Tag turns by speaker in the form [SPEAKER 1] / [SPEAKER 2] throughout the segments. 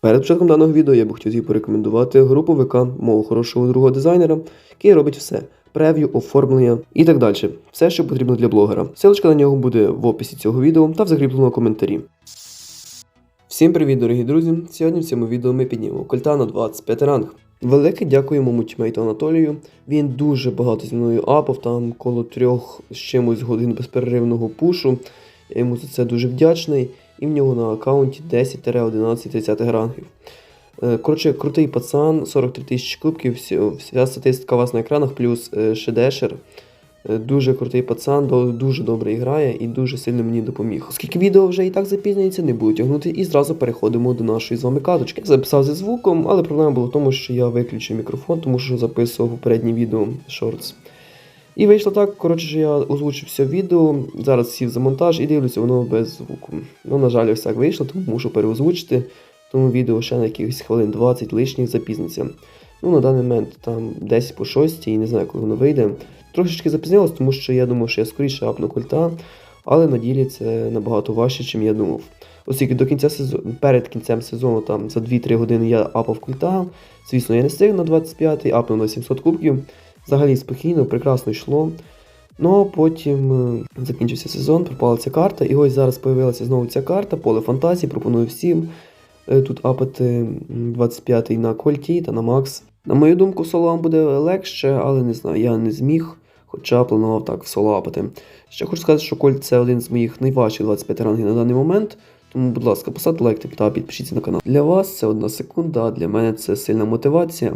[SPEAKER 1] Перед початком даного відео я б хотів порекомендувати групу ВК мого хорошого другого дизайнера, який робить все. Прев'ю, оформлення і так далі. Все, що потрібно для блогера. Ссылочка на нього буде в описі цього відео та в закріпленому коментарі. Всім привіт, дорогі друзі! Сьогодні в цьому відео ми піднімемо кольта на 25 ранг. Велике дякую моєму тімейту Анатолію. Він дуже багато зі мною апав, там коло трьох з чимось годин безперервного пушу. Я йому за це дуже вдячний. І в нього на аккаунті 10-11-30 рангів. Е, Коротше, крутий пацан, 43 тисячі кубків, вся статистика у вас на екранах, плюс е, шедешер. Е, Дуже крутий пацан, дуже добре грає і дуже сильно мені допоміг. Оскільки відео вже і так запізнюється, не буду тягнути, і зразу переходимо до нашої з вами каточки. Я записав зі звуком, але проблема була в тому, що я виключив мікрофон, тому що записував попереднє відео шортс. І вийшло так, коротше, що я озвучив все відео, зараз сів за монтаж і дивлюся, воно без звуку. Ну, на жаль, ось так вийшло, тому мушу переозвучити, тому відео ще на якихось хвилин 20 лишніх запізниться. Ну, на даний момент там 10 по 6 і не знаю, коли воно вийде. Трошечки запізнилось, тому що я думав, що я скоріше апну культа, але на ділі це набагато важче, ніж я думав. Оскільки до кінця сезону, перед кінцем сезону, там за 2-3 години я апав культа. Звісно, я не встиг на 25-й, апнув на 700 кубків. Взагалі спокійно, прекрасно йшло. Ну а потім е, закінчився сезон, пропала ця карта, і ось зараз з'явилася знову ця карта, поле фантазії. Пропоную всім е, тут апати 25-й на Кольті та на Макс. На мою думку, соло вам буде легше, але не знаю, я не зміг, хоча планував так соло апати. Ще хочу сказати, що Кольт це один з моїх найважчих 25 рангів на даний момент. Тому, будь ласка, поставте лайк та підпишіться на канал. Для вас це одна секунда, а для мене це сильна мотивація.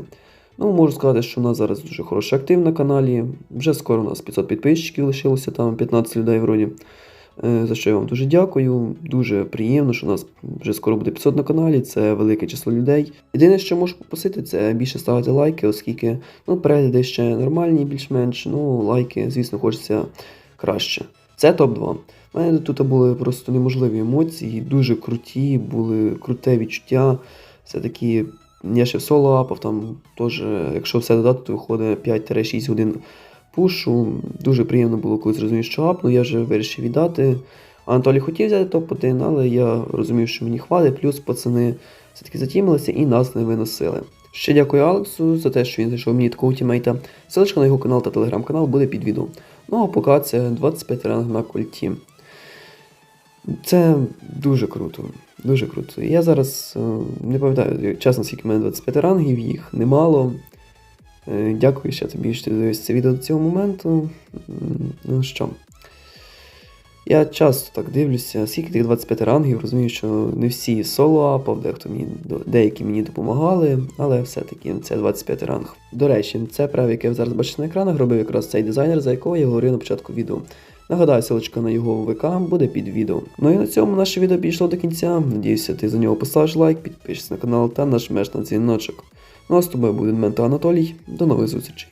[SPEAKER 1] Ну, можу сказати, що у нас зараз дуже хороший актив на каналі. Вже скоро у нас 500 підписчиків лишилося, там 15 людей вроді. Е, За що я вам дуже дякую. Дуже приємно, що у нас вже скоро буде 500 на каналі, це велике число людей. Єдине, що можу попросити, це більше ставити лайки, оскільки ну, перегляди ще нормальні, більш-менш. Ну, лайки, звісно, хочеться краще. Це топ-2. У мене тут були просто неможливі емоції, дуже круті, були круте відчуття. Все-таки я ще в соло апав, там теж, якщо все додати, то виходить 5-6 годин пушу. Дуже приємно було, коли зрозумів, що апну, я вже вирішив віддати. Анатолій хотів взяти топ-1, але я розумів, що мені хватить, плюс пацани все-таки затімилися і нас не виносили. Ще дякую Алексу за те, що він знайшов мені такого тімейта. Ссылочка на його канал та телеграм-канал буде під відео. Ну а поки це 25 ранг на кольті. Це дуже круто. Дуже круто. Я зараз е, не пам'ятаю, чесно, скільки в мене 25 рангів, їх немало. Е, Дякую ще тобі, що ти дивишся це відео до цього моменту. Ну що. Я часто так дивлюся, скільки тих 25 рангів, розумію, що не всі соло апав, дехто мені деякі мені допомагали, але все-таки це 25 ранг. До речі, це право, яке ви зараз бачите на екранах, робив якраз цей дизайнер, за якого я говорив на початку відео. Нагадаю, ссылочка на його ВК буде під відео. Ну і на цьому наше відео підійшло до кінця. Надіюся, ти за нього поставиш лайк, підпишись на канал та нажмеш на дзвіночок. Ну а з тобою буде Мента Анатолій. До нових зустрічей.